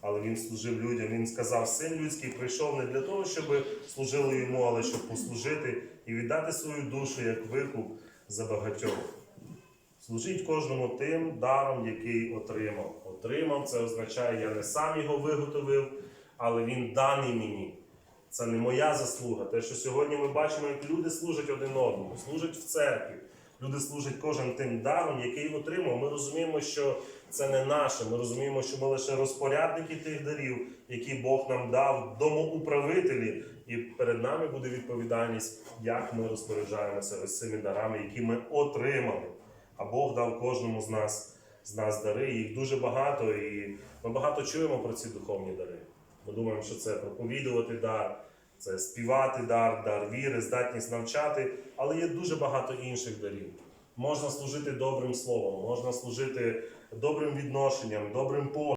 але він служив людям. Він сказав, син людський прийшов не для того, щоб служили йому, але щоб послужити і віддати свою душу як викуп за багатьох. Служіть кожному тим даром, який отримав. Отримав це означає, я не сам його виготовив, але він даний мені. Це не моя заслуга. Те, що сьогодні ми бачимо, як люди служать один одному, служать в церкві. Люди служать кожен тим даром, який отримав. Ми розуміємо, що це не наше. Ми розуміємо, що ми лише розпорядники тих дарів, які Бог нам дав, домоуправителі, і перед нами буде відповідальність, як ми розпоряджаємося ось цими дарами, які ми отримали. А Бог дав кожному з нас з нас дари. Їх дуже багато, і ми багато чуємо про ці духовні дари. Ми думаємо, що це проповідувати дар, це співати дар, дар віри, здатність навчати, але є дуже багато інших дарів. Можна служити добрим словом, можна служити добрим відношенням, добрим поглядом.